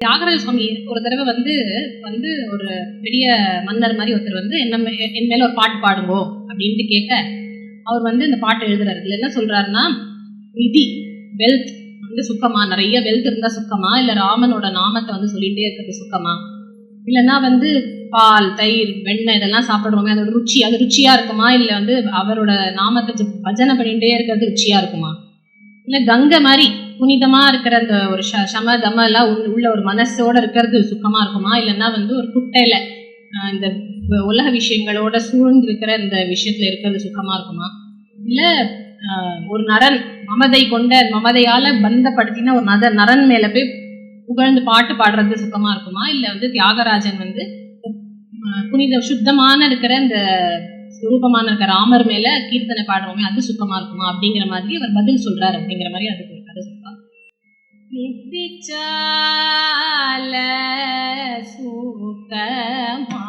தியாகராஜ சுவாமி ஒரு தடவை வந்து வந்து ஒரு பெரிய மன்னர் மாதிரி ஒருத்தர் வந்து என்ன மே- என் மேல ஒரு பாட்டு பாடுங்கோ அப்படின்ட்டு கேட்க அவர் வந்து இந்த பாட்டு எழுதுறாரு. இதுல என்ன சொல்றாருன்னா நிதி வெல்த் வந்து சுக்கமா? நிறைய வெல்த் இருந்தா சுக்கமா? இல்ல ராமனோட நாமத்தை வந்து சொல்லிட்டே இருக்கிறது சுக்கமா? இல்லைன்னா வந்து பால் தயிர் வெண்ணெய் இதெல்லாம் சாப்பிடுறோமே அதோட ருச்சி அது ருச்சியா இருக்குமா? இல்ல வந்து அவரோட நாமத்தை பஜனை பண்ணிட்டே இருக்கிறது ருச்சியா இருக்குமா? இல்ல கங்கை மாதிரி புனிதமா இருக்கிற அந்த ஒரு ச சம தம எல்லாம் உள்ள- ஒரு மனசோட இருக்கிறது சுக்கமா இருக்குமா? இல்லைன்னா வந்து ஒரு குட்டையில ஆஹ் இந்த உலக விஷயங்களோட சூழ்ந்து இருக்கிற இந்த விஷயத்துல இருக்கிறது சுக்கமா இருக்குமா? இல்ல ஆஹ் ஒரு நரன் மமதை கொண்ட மமதையால பந்தப்படுத்தின ஒரு நத நரன் மேல போய் புகழ்ந்து பாட்டு பாடுறது சுக்கமா இருக்குமா? இல்ல வந்து தியாகராஜன் வந்து புனித சுத்தமான இருக்கிற இந்த ரூபமான இருக்க ராமர் மேல கீர்த்தனை பாடுறோமே அது சுத்தமா இருக்குமா? அப்படிங்கிற மாதிரி அவர் பதில் சொல்றாரு அப்படிங்கிற மாதிரி அதுக்கு நித்திச்சால சுகமா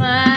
Bye.